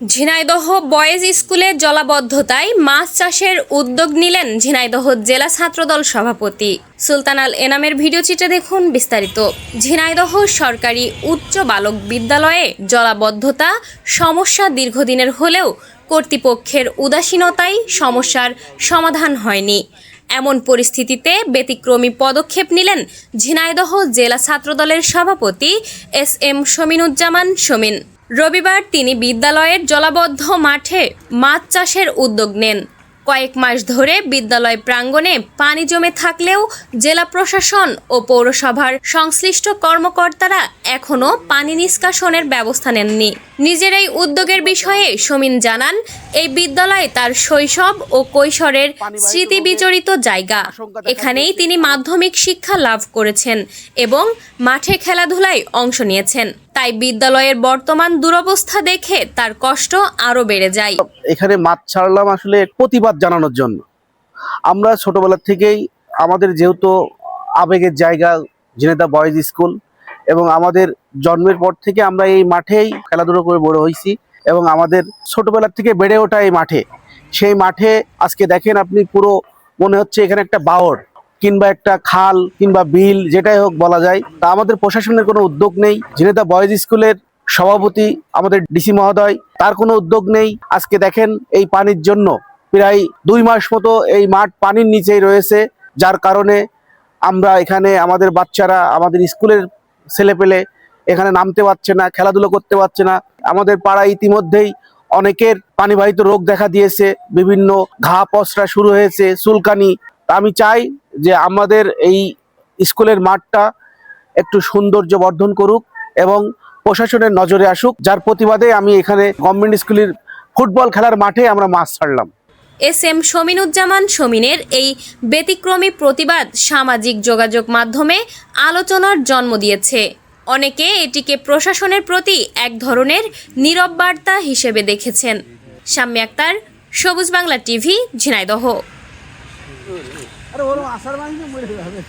Jhenaidah boys স্কুলে জলাবদ্ধতায় মাছ চাষের উদ্যোগ নিলেন ঝিনাইদহ জেলা ছাত্রদল সভাপতি। সুলতান আল এনামের ভিডিও চিত্রে দেখুন বিস্তারিত। ঝিনাইদহ সরকারি উচ্চ বালক বিদ্যালয়ে জলাবদ্ধতা সমস্যা দীর্ঘদিনের হলেও কর্তৃপক্ষের উদাসীনতায় সমস্যার সমাধান হয়নি। এমন পরিস্থিতিতে ব্যতিক্রমী পদক্ষেপ নিলেন ঝিনাইদহ জেলা ছাত্রদলের সভাপতি এস এম শমিনুজ্জামান শমিন। রবিবার তিনি বিদ্যালয়ের জলাবদ্ধ মাঠে মাছ চাষের উদ্যোগ নেন। কয়েক মাস ধরে বিদ্যালয় প্রাঙ্গণে পানি জমে থাকলেও জেলা প্রশাসন ও পৌরসভার সংশ্লিষ্ট কর্মকর্তারা এখনও পানি নিষ্কাশনের ব্যবস্থা নেননি। নিজের এই উদ্যোগের বিষয়ে সমীন জানান, এই বিদ্যালয়ে তার শৈশব ও কৈশোরের স্মৃতি বিজড়িত জায়গা। এখানেই তিনি মাধ্যমিক শিক্ষা লাভ করেছেন এবং মাঠে খেলাধুলায় অংশ নিয়েছেন। তাই বিদ্যালয়ের বর্তমান দুরবস্থা দেখে তার কষ্ট আরও বেড়ে যায়। এখানে মাছ ছাড়লাম আসলে প্রতিবাদ জানানোর জন্য। আমরা ছোটবেলা থেকেই আমাদের যেহেতু আবেগের জায়গা, জেনেদা বয়েজ স্কুল, এবং আমাদের জন্মের পর থেকে আমরা এই মাঠেই খেলাধুলো করে বড় হয়েছি, এবং আমাদের ছোটবেলা থেকে বেড়ে ওঠা এই মাঠে। সেই মাঠে আজকে দেখেন আপনি পুরো মনে হচ্ছে এখানে একটা বাওর। কিংবা একটা খাল কিংবা বিল, যেটাই হোক বলা যায়। তা আমাদের প্রশাসনের কোনো উদ্যোগ নেই। জেনেদা বয়েজ স্কুলের সভাপতি আমাদের ডিসি মহোদয়, তার কোনো উদ্যোগ নেই। আজকে দেখেন এই পানির জন্য প্রায় দুই মাস মতো এই মাঠ পানির নিচেই রয়েছে, যার কারণে আমরা এখানে আমাদের বাচ্চারা, আমাদের স্কুলের ছেলেপেলে এখানে নামতে পারছে না, খেলাধুলো করতে পারছে না। আমাদের পাড়ায় ইতিমধ্যেই অনেকের পানিবাহিত রোগ দেখা দিয়েছে। বিভিন্ন ঘা পসরা শুরু হয়েছে, চুলকানি আমি চাই যে আমাদের এই স্কুলের মাঠটা একটু সৌন্দর্য বর্ধন করুক এবং প্রশাসনের নজরে আসুক, যার প্রতিবাদে আমি এখানে গভর্নমেন্ট স্কুলের ফুটবল খেলার মাঠে আমরা মাছ ছাড়লাম। এস এম শমিনুজ্জামান শমিনের এই ব্যতিক্রমী প্রতিবাদ সামাজিক যোগাযোগ মাধ্যমে আলোচনার জন্ম দিয়েছে। অনেকে এটিকে প্রশাসনের প্রতি এক ধরনের নীরব বার্তা হিসেবে দেখেছেন। শাম্মী আক্তার, সবুজ বাংলা টিভি, ঝিনাইদহ। আরে ওর আসার মানে